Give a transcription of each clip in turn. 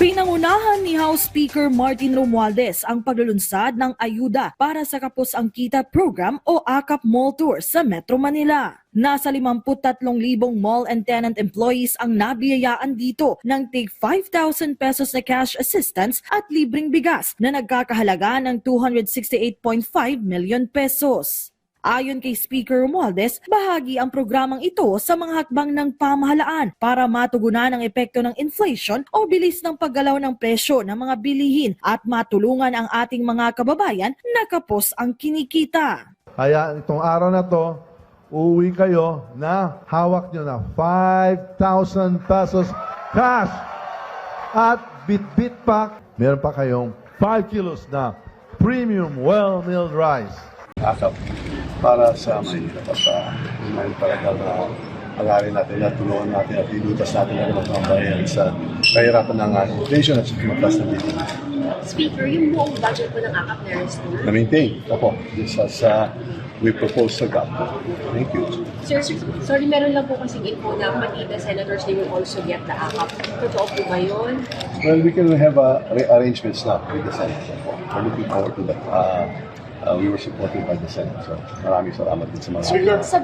Pinangunahan ni House Speaker Martin Romualdez ang paglulunsad ng ayuda para sa Kapos ang Kita program o AKAP Mall Tour sa Metro Manila. Nasa 53,000 mall and tenant employees ang nabiyayaan dito ng tig 5,000 pesos na cash assistance at libreng bigas na nagkakahalaga ng 268.5 million pesos. Ayon kay Speaker Romualdez, bahagi ang programang ito sa mga hakbang ng pamahalaan para matugunan ang epekto ng inflation o bilis ng paggalaw ng presyo ng mga bilihin at matulungan ang ating mga kababayan na kapos ang kinikita. Kaya itong araw na to, uuwi kayo na hawak nyo na 5,000 pesos cash. At bit-bit pa, meron pa kayong 5 kilos na premium well-milled rice. Akap para sa Maynila. At uh, may talaga na pangarin natin at tulungan natin at ilutas natin ang mga bayan sa kahirapan ng uh, inflation at sa tumataas na bilhin. Speaker, yung buong budget po ng AKAP na restore. Na-maintain. Opo, this as uh, we propose sa GAP. Thank you. Sir, sorry, meron lang po kasing info na pati the senators, they will also get the AKAP. Totoo po ba yun? Well, we can have uh, re- arrangements now with the Senate. We're looking forward to that. Uh, Uh, we were supported by the Senate. So maraming salamat din sa mga... Sa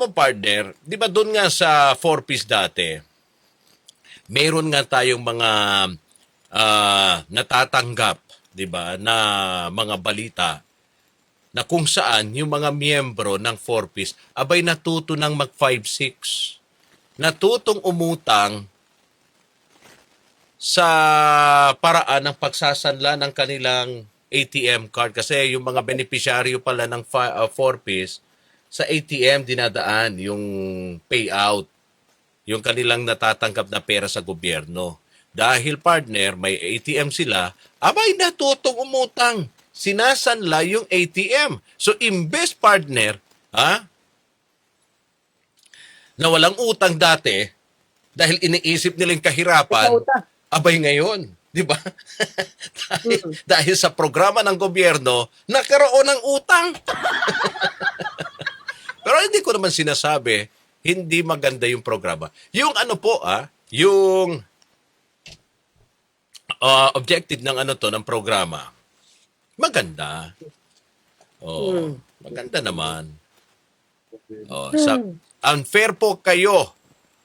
Mo, partner, di ba doon nga sa four-piece dati, meron nga tayong mga ah, natatanggap, di ba, na mga balita na kung saan yung mga miyembro ng four-piece, abay natuto ng mag 5-6. Natutong umutang sa paraan ng pagsasanla ng kanilang ATM card kasi yung mga beneficiaryo pala ng fi- uh, four piece sa ATM dinadaan yung payout yung kanilang natatanggap na pera sa gobyerno. Dahil partner may ATM sila abay natutong umutang. Sinasanla yung ATM so imbes partner ha? Na walang utang dati dahil iniisip nilang kahirapan abay ngayon di ba? Dahil, dahil sa programa ng gobyerno nagkaroon ng utang pero hindi ko naman sinasabi hindi maganda yung programa. Yung ano po ah yung ah, objective ng ano to ng programa maganda. Oh maganda naman. Oh sa unfair po kayo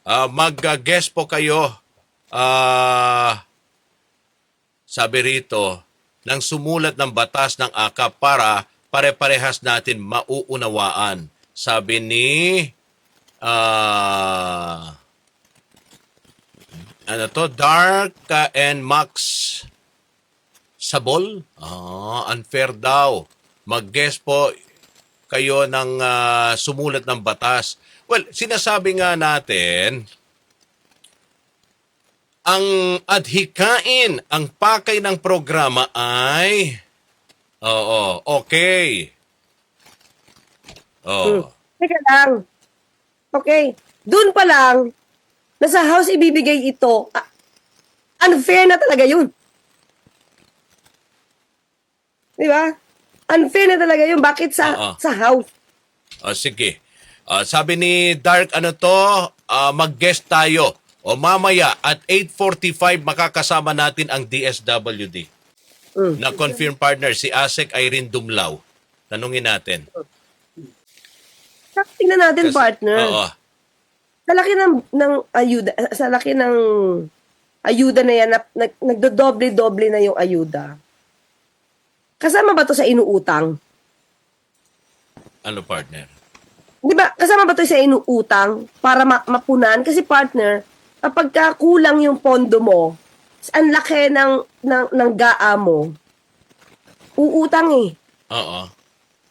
Ah, mag-guess po kayo ah sabi rito, nang sumulat ng batas ng AKAP para pare-parehas natin mauunawaan. Sabi ni ah ano to, Dark and Max Sabol? Ah, unfair daw. Mag-guess po kayo ng ah, sumulat ng batas. Well, sinasabi nga natin, ang adhikain, ang pakay ng programa ay Oo, okay. Oh. Teka lang. Okay. Doon pa lang, nasa house ibibigay ito, ah, unfair na talaga yun. Di ba? Unfair na talaga yun. Bakit sa Oo. sa house? O sige. Ah, sabi ni Dark, ano to, ah, mag-guest tayo. O mamaya at 8.45 makakasama natin ang DSWD. Mm. Na confirm partner si Asek Irene Dumlao. Tanungin natin. Tingnan natin, Kasi- partner. Oo. Sa laki ng, ng ayuda, sa laki ng ayuda na yan, na, nag, nagdodoble-doble na yung ayuda. Kasama ba to sa inuutang? Ano partner? Di ba, kasama ba to sa inuutang para ma- mapunan? Kasi partner, kapag ka kulang yung pondo mo, ang laki ng, ng, ng GAA mo, uutang eh. Oo.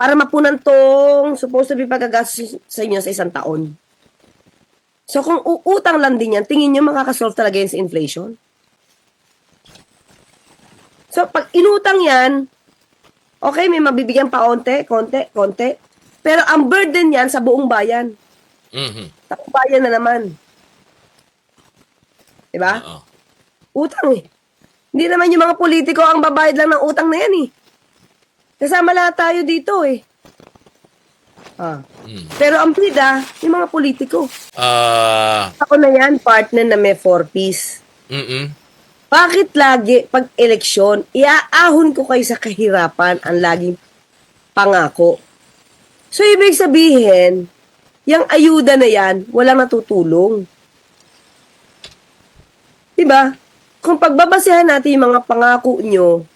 Para mapunan tong supposed to be pagagastos sa inyo sa isang taon. So kung uutang lang din yan, tingin nyo makakasolve talaga yan sa inflation? So pag inutang yan, okay, may mabibigyan pa konti, konti, konti. Pero ang burden yan sa buong bayan. Mhm. Sa bayan na naman. Diba? Oo. Utang eh. Hindi naman yung mga politiko ang babayad lang ng utang na yan eh. Kasama lahat tayo dito eh. Ah. Mm. Pero ang bida, yung mga politiko. Ah, Ako na yan, partner na may four-piece. mm Bakit lagi, pag eleksyon, iaahon ko kayo sa kahirapan ang laging pangako? So, ibig sabihin, yung ayuda na yan, walang natutulong. Diba? Kung pagbabasehan natin yung mga pangako nyo,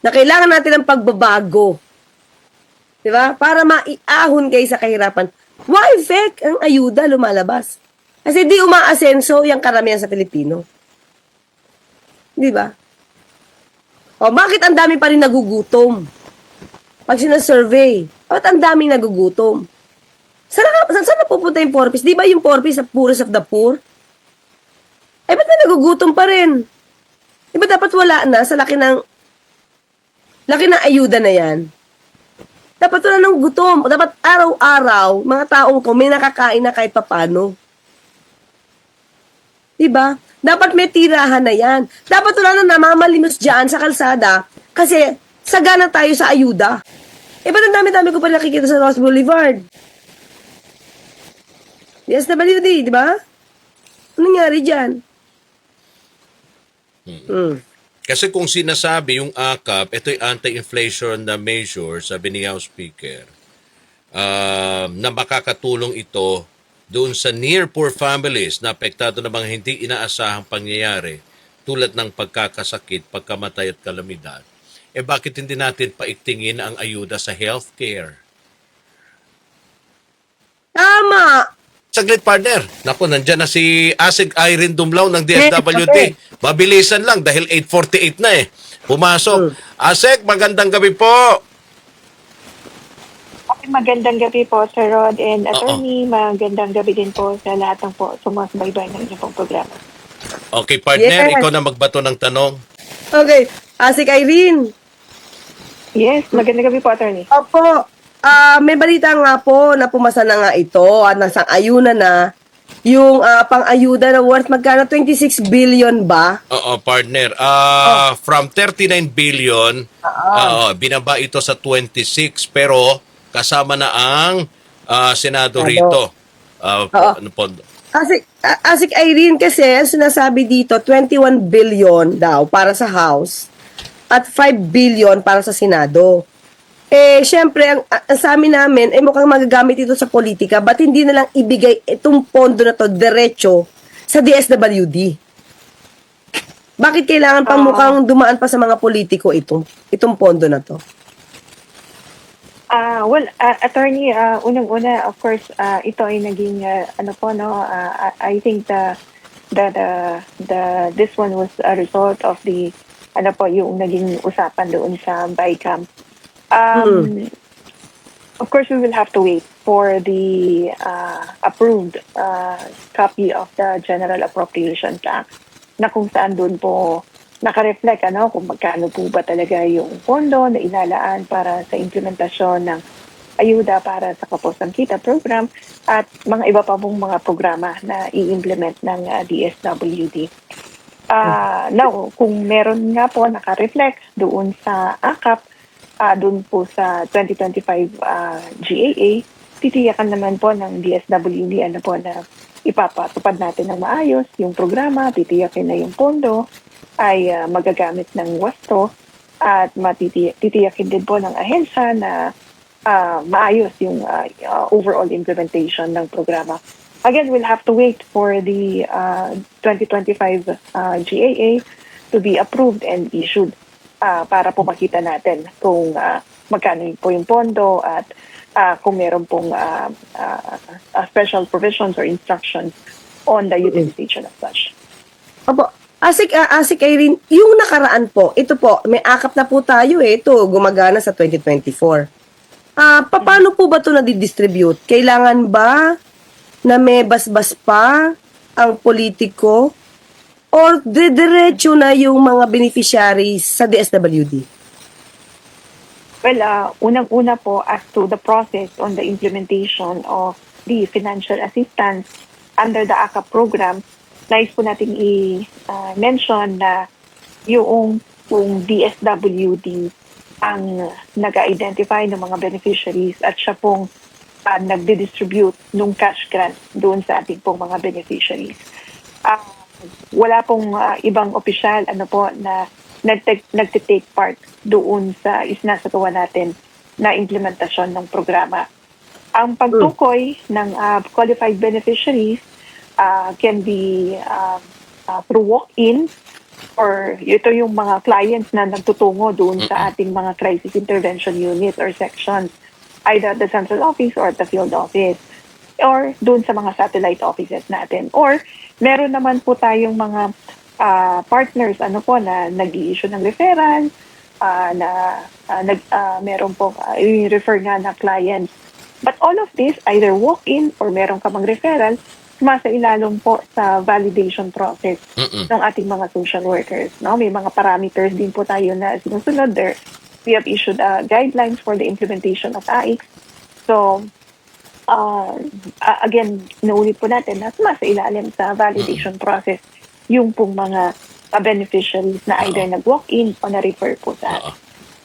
na kailangan natin ng pagbabago, diba? Para maiahon kayo sa kahirapan, why fake ang ayuda lumalabas? Kasi di umaasenso yung karamihan sa Pilipino. Di ba? O, bakit ang dami pa rin nagugutom? Pag sinasurvey, bakit ang daming nagugutom? Saan, saan, saan napupunta yung porpoise? Di ba yung porpoise sa poorest of the poor? Eh, ba't na nagugutom pa rin? Di ba dapat wala na sa laki ng laki ng ayuda na yan? Dapat wala ng gutom. Dapat araw-araw, mga taong ko, may nakakain na kahit papano. Diba? Dapat may tirahan na yan. Dapat wala na namamalimos dyan sa kalsada kasi sagana tayo sa ayuda. Eh, ba't ang dami-dami ko pa nakikita sa Ross Boulevard? DSWD, di ba? Ano nangyari dyan? Hmm. Kasi kung sinasabi yung AKAP, ito'y anti-inflation na measure, sabi ni House Speaker, um, na makakatulong ito doon sa near poor families na apektado ng mga hindi inaasahang pangyayari tulad ng pagkakasakit, pagkamatay at kalamidad. Eh bakit hindi natin paiktingin ang ayuda sa healthcare? Tama! Saglit partner. Naku, nandyan na si Asig Irene Dumlao ng DSWD. Mabilisan lang dahil 8.48 na eh. Pumasok. Asik, magandang gabi po. Okay, magandang gabi po, Sir Rod and Attorney. Magandang gabi din po sa lahat ng po sumasbaybay ng inyong pong programa. Okay, partner, Yes. ikaw na magbato ng tanong. Okay, Asik Irene. Yes, magandang gabi po, Attorney. Opo, ah may balita nga po na pumasa na nga ito at nasang ayuna na yung ah, pang-ayuda na worth magkano 26 billion ba? Oo, partner. Ah, From 39 billion, oo, binaba ito sa 26 pero kasama na ang ah, Senado rito. Ah, Oo. ano po? Asik, Asik Irene kasi sinasabi dito 21 billion daw para sa House at 5 billion para sa Senado. Eh, syempre, ang, ang sa amin namin, eh mukhang magagamit ito sa politika, ba't hindi na lang ibigay itong pondo na to diretso sa DSWD? Bakit kailangan pang mukhang dumaan pa sa mga politiko itong, itong pondo na to? Ah, well, ah, Attorney, ah, unang-una, of course, ah, ito ay naging ah, ano po no, ah, I I think the the the the this one was a result of the ano po yung naging usapan doon sa BICAM. Um, Of course, we will have to wait for the uh, approved uh, copy of the General Appropriations Act na kung saan doon po nakareflect ano, kung magkano po ba talaga yung pondo na ilalaan para sa implementasyon ng ayuda para sa Kapusang Kita program at mga iba pa pong mga programa na i-implement ng uh, DSWD. Ah, now, kung meron nga po nakareflect doon sa AKAP, ah dun po sa 2025 ah, GAA, titiyakan naman po ng DSWD ano po na ipapatupad natin ng maayos yung programa, titiyakin na yung pondo ay ah, magagamit ng wasto at matiti- titiyakin din po ng ahensya na ah, maayos yung ah, overall implementation ng programa. Again, we'll have to wait for the ah, 2025 ah, GAA to be approved and issued ah, para po makita natin kung ah, magkano po yung pondo at ah, kung meron pong ah, ah, special provisions or instructions on the utilization of such. Opo, Asik, ah, Asik Irene, yung nakaraan po, ito po, may akap na po tayo eh, ito, gumagana sa 2024. Ah, pa- paano po ba ito nadidistribute? Kailangan ba na may basbas pa ang politiko or didiretso na yung mga beneficiaries sa DSWD? Well, uh, unang-una po as to the process on the implementation of the financial assistance under the ACA program, nais po natin i-mention na yung kung DSWD ang nag-identify ng mga beneficiaries at siya pong uh, nagdi-distribute ng cash grant doon sa ating pong mga beneficiaries. Ah, wala pong ah, ibang opisyal ano po na nagte- nagte-take part doon sa isinasagawa natin na implementasyon ng programa. Ang pagtukoy ng ah, qualified beneficiaries ah, can be ah, ah, through walk-in or ito yung mga clients na nagtutungo doon sa ating mga crisis intervention units or sections either at the central office or at the field office or doon sa mga satellite offices natin. Or meron naman po tayong mga ah, partners ano po na nag-i-issue ng referral, ah, na ah, nag ah, meron po uh, refer nga na clients. But all of this either walk-in or meron ka mang referral, sumasa ilalong po sa validation process Mm-mm. ng ating mga social workers. No? May mga parameters din po tayo na sinusunod there. We have issued uh, guidelines for the implementation of AIX. So, uh, again, naulit po natin na sumasa ilalim sa validation process yung pong mga uh, beneficiaries na either nag-walk-in o na-refer po sa Oo.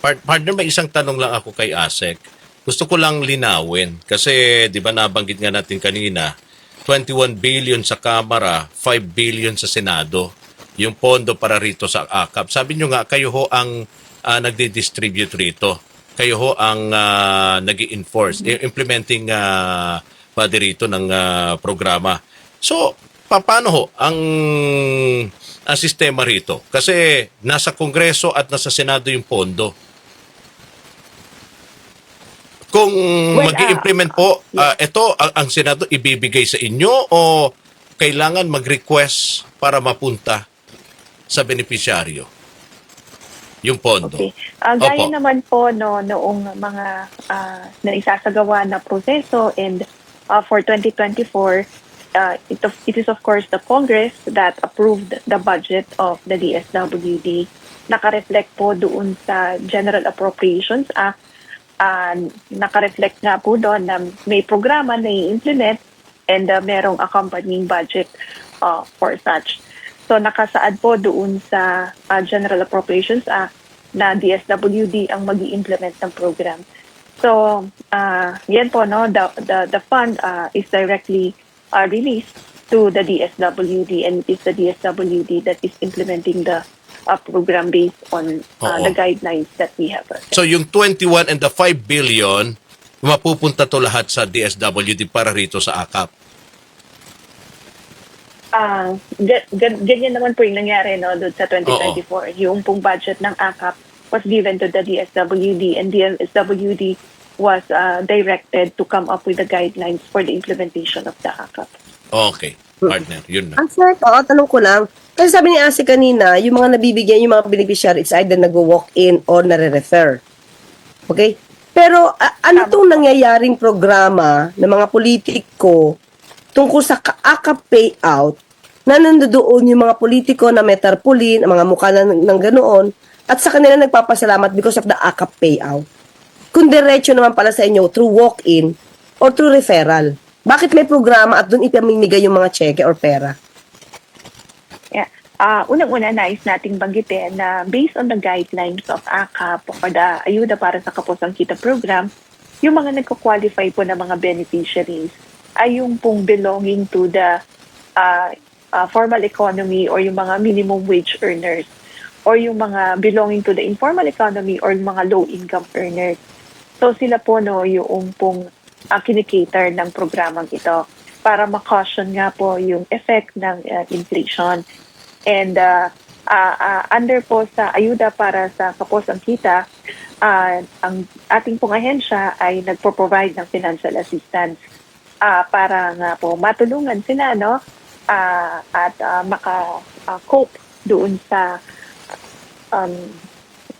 Part- partner, may isang tanong lang ako kay Asek. Gusto ko lang linawin kasi 'di ba nabanggit nga natin kanina 21 billion sa Kamara, 5 billion sa Senado yung pondo para rito sa AKAP. Sabi nyo nga kayo ho ang ah, nagdi-distribute rito. Kayo ho ang uh, nag enforce implementing uh, body rito ng ah, programa. So, pa- paano ho ang ang sistema rito? Kasi nasa Kongreso at nasa Senado yung pondo. Kung Well, mag implement po, ah, ito ang, ang Senado ibibigay sa inyo o kailangan mag-request para mapunta sa beneficiaryo? Yung pondo. Okay. Ah, gaya Opo. naman po no noong mga ah, na isasagawa na proseso and ah, for 2024 uh, it, of- it is of course the Congress that approved the budget of the DSWD. Naka-reflect po doon sa General Appropriations Act. Ah, naka-reflect nga po doon na may programa na i-implement and ah, merong accompanying budget ah, for such. So nakasaad po doon sa ah, General Appropriations Act na DSWD ang mag implement ng program. So, ah yan po, no, the, the, the fund ah, is directly ah, released to the DSWD and it is the DSWD that is implementing the ah, program based on Oo. the guidelines that we have. So yung 21 and the 5 billion, mapupunta to lahat sa DSWD para rito sa AKAP. Ah, ga- ganyan naman po yung nangyari no doon sa 2024. Yung pong budget ng AKAP was given to the DSWD and DSWD was ah, directed to come up with the guidelines for the implementation of the AKAP. Okay, partner, yun na. Ang sir, oo, tanong ko lang. Kasi sabi ni Asi kanina, yung mga nabibigyan, yung mga beneficiary, it's either nag-walk-in or nare-refer. Okay? Pero a- ano tong nangyayaring programa ng mga politiko tungkol sa kaaka payout na nandoon yung mga politiko na may tarpaulin, ang mga mukha ng, ng ganoon, at sa kanila nagpapasalamat because of the AKAP payout. Kung diretso naman pala sa inyo through walk-in or through referral. Bakit may programa at doon ipamimigay yung mga cheque or pera? Yeah. Ah, unang-una, nais nating banggitin na based on the guidelines of ACAP for the Ayuda para sa Kapusang Kita program, yung mga nagko-qualify po na mga beneficiaries ay yung pong belonging to the ah, ah, formal economy or yung mga minimum wage earners or yung mga belonging to the informal economy or yung mga low-income earners. So sila po no, yung pong uh, kinikater ng programang ito para ma-caution nga po yung effect ng uh, inflation. And uh, uh, uh, under po sa ayuda para sa kapos ang kita, uh, ang ating pong ahensya ay nagpo-provide ng financial assistance uh, para nga po matulungan sila no uh, at uh, maka-cope doon sa um,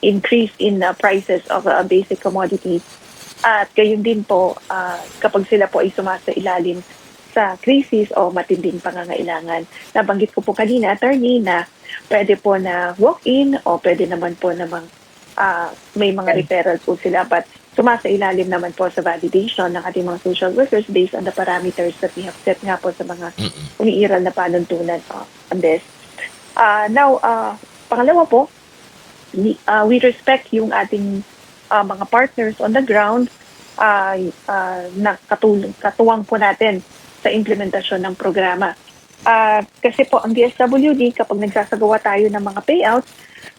increase in uh, prices of uh, basic commodities. At gayon din po, uh, kapag sila po ay sumasa ilalim sa krisis o matinding pangangailangan. Nabanggit ko po kanina, attorney, na pwede po na walk-in o pwede naman po namang uh, may mga referral po sila. But sumasa ilalim naman po sa validation ng ating mga social workers based on the parameters that we have set nga po sa mga umiiral na panuntunan uh, on this. Uh, now, uh, pangalawa po, ni- uh, we respect yung ating uh, mga partners on the ground uh, uh, na katulong, katuwang po natin sa implementasyon ng programa. Uh, kasi po ang DSWD, kapag nagsasagawa tayo ng mga payouts,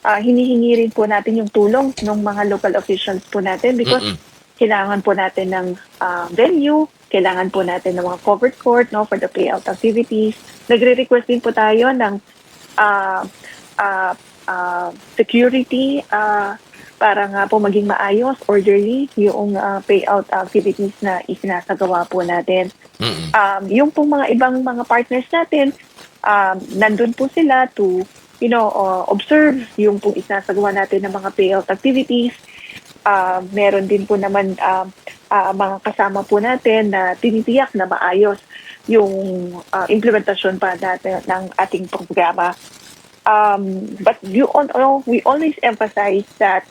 uh, hinihingi rin po natin yung tulong ng mga local officials po natin because Mm-mm. kailangan po natin ng uh, venue, kailangan po natin ng mga covered court no, for the payout activities. Nagre-request din po tayo ng uh, uh, uh, security uh, para nga po maging maayos, orderly, yung uh, payout activities na isinasagawa po natin. Mm-mm. Um, yung pong mga ibang mga partners natin, um, nandun po sila to you know, uh, observe yung pong isinasagawa natin ng mga payout activities. Uh, meron din po naman um, uh, mga kasama po natin na tinitiyak na maayos yung uh, implementasyon pa natin ng ating programa. Um, but you all, oh, we always emphasize that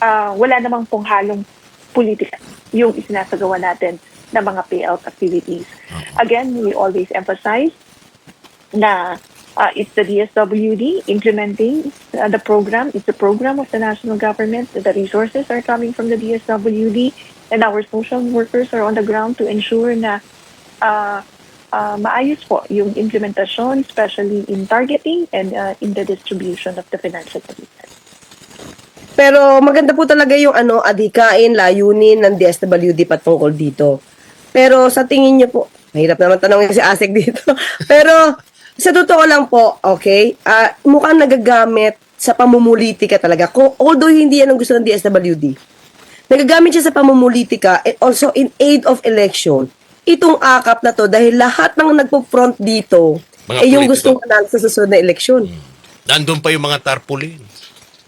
uh, wala namang pong halong politika yung isinasagawa natin na mga payout activities. Again, we always emphasize na uh, it's the DSWD implementing uh, the program. It's a program of the national government. The resources are coming from the DSWD and our social workers are on the ground to ensure na uh, uh, maayos po yung implementasyon, especially in targeting and uh, in the distribution of the financial assistance. Pero maganda po talaga yung ano, adhikain, layunin ng DSWD patungkol dito. Pero sa tingin niyo po, mahirap naman tanongin si Asik dito. Pero sa totoo lang po, okay, ah, mukhang nagagamit sa pamumulitika talaga. Kung, although hindi yan ang gusto ng DSWD, nagagamit siya sa pamumulitika and also in aid of election. Itong akap na to dahil lahat ng nagpo-front dito Mga ay yung politiko. gustong manalo sa susunod na eleksyon. Nandun pa yung mga tarpaulin.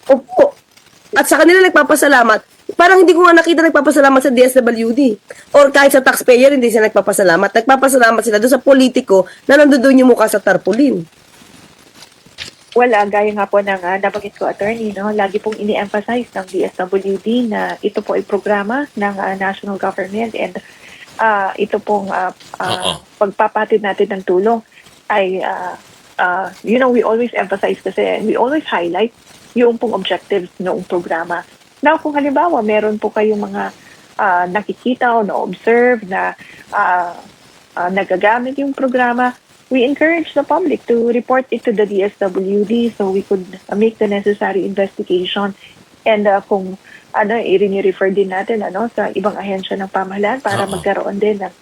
Opo. At sa kanila nagpapasalamat. Parang hindi ko nga nakita nagpapasalamat sa DSWD. Or kahit sa taxpayer, hindi sila nagpapasalamat. Nagpapasalamat sila doon sa politiko na nandoon yung mukha sa tarpaulin. Wala, gaya nga po ng uh, nabanggit ko, attorney, no? lagi pong ini-emphasize ng DSWD na ito po ay programa ng ah, national government and ah, ito pong ah, Oo. pagpapatid natin ng tulong ay, ah, ah, you know, we always emphasize kasi, we always highlight yung pong objectives ng programa. Now, kung halimbawa, meron po kayong mga ah, nakikita o na-observe na ah, ah, nagagamit yung programa, we encourage the public to report it to the DSWD so we could uh, make the necessary investigation and uh, kung ano i-refer din natin ano sa ibang ahensya ng pamahalaan para Oo. magkaroon din ng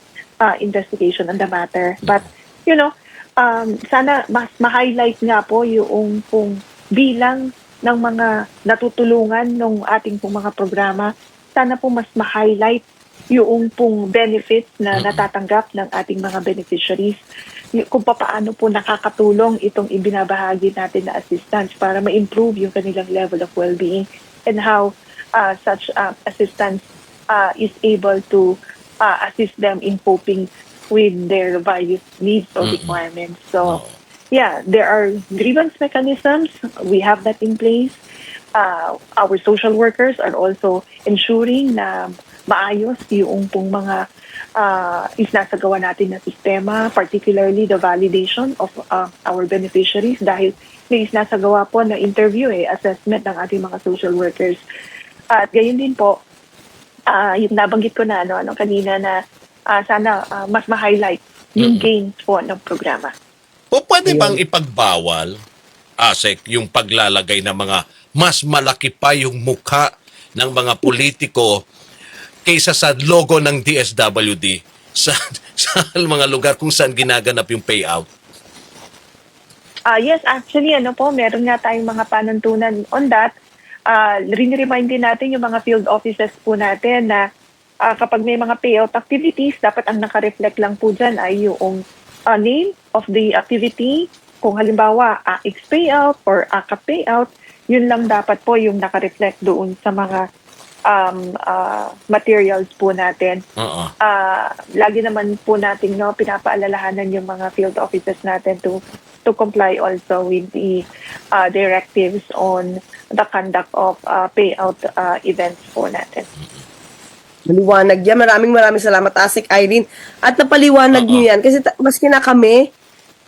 uh, investigation on the matter but you know um, sana mas ma-highlight nga po yung kung bilang ng mga natutulungan ng ating pong mga programa sana po mas ma-highlight yung pong benefits na natatanggap ng ating mga beneficiaries kung paano po nakakatulong itong ibinabahagi natin na assistance para ma-improve yung kanilang level of well-being and how uh, such uh, assistance uh, is able to uh, assist them in coping with their various needs or Mm-mm. requirements. So, yeah, there are grievance mechanisms. We have that in place. Uh, our social workers are also ensuring na maayos yung pong mga uh, isinasagawa natin na sistema, particularly the validation of uh, our beneficiaries dahil may isinasagawa po na interview eh, assessment ng ating mga social workers. At gayon din po, ah yung nabanggit ko na ano, ano kanina na ah, sana ah, mas ma-highlight yung Mm-mm. gains po ng programa. O pwede bang ipagbawal, ASEC, yung paglalagay ng mga mas malaki pa yung mukha ng mga politiko kaysa sa logo ng DSWD sa, sa mga lugar kung saan ginaganap yung payout? Ah yes, actually, ano po, meron nga tayong mga panuntunan on that. Uh, rin-remind din natin yung mga field offices po natin na ah, kapag may mga payout activities, dapat ang nakareflect lang po dyan ay yung ah, name of the activity. Kung halimbawa, AX payout or AKA payout, yun lang dapat po yung nakareflect doon sa mga um, ah, materials po natin Oo. ah lagi naman po nating no pinapaalalahanan yung mga field officers natin to to comply also with the uh, directives on the conduct of uh, payout uh, events po natin. Maliwanag yan. Maraming maraming salamat, Asik Irene. At napaliwanag Oo. niyo yan. Kasi ta- maski na kami,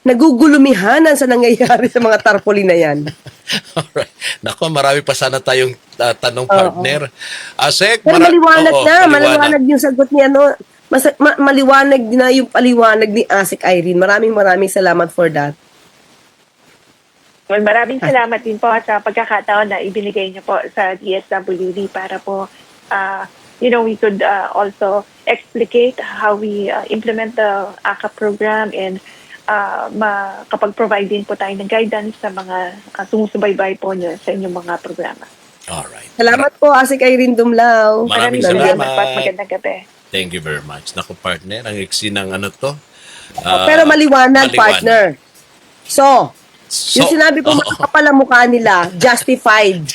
nagugulumihanan sa nangyayari sa mga tarpaulin na yan. Alright. Nako, marami pa sana tayong uh, tanong Oo. partner. ASEC, Pero mara- maliwanag Oo, na, maliwanag yung sagot niya, no? Mas, ma- maliwanag na yung paliwanag ni Asik Irene. Maraming maraming salamat for that. Well, maraming salamat din po sa pagkakataon na ibinigay niyo po sa DSWD para po uh, you know we could uh, also explicate how we uh, implement the ACA program and uh, makapag-provide din po tayo ng guidance sa mga uh, sumusubaybay po niyo sa inyong mga programa. Alright. Salamat po, Asik Irene Dumlao. Maraming salamat salamat. po at magandang gabi. Thank you very much. Nako, partner, ang iksi ng ano to? Oh, Ah, pero maliwanag, maliwanag. partner. So, So, yung sinabi ko oo. makakapal ang mukha nila, justified.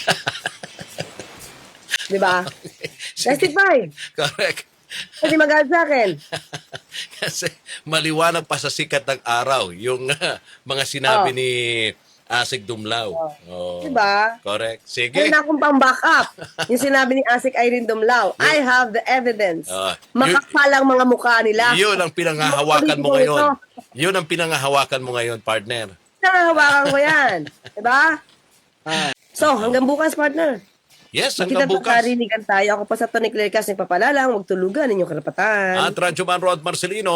Di ba? Justified. Correct. Hindi magalit sa akin. Kasi maliwanag pa sa sikat ng araw yung ah, mga sinabi Oh. ni Asik Dumlao. Oh. Diba? Correct. Sige. Meron na akong pang-back up. Yung sinabi ni Asik Irene Dumlao, I have the evidence. Ah, Makakapal ang mga mukha nila. Yun ang pinangahawakan mo ngayon. ito. Yun ang pinangahawakan mo ngayon, partner. Nahawakan ko yan. Diba? Ah. So, hanggang bukas, partner. Yes, hanggang bukas. pagkarinigan tayo. Ako pa sa Tony Clercas, nagpapalalang, huwag tulugan inyong karapatan. At Radyo Man Rod Marcelino,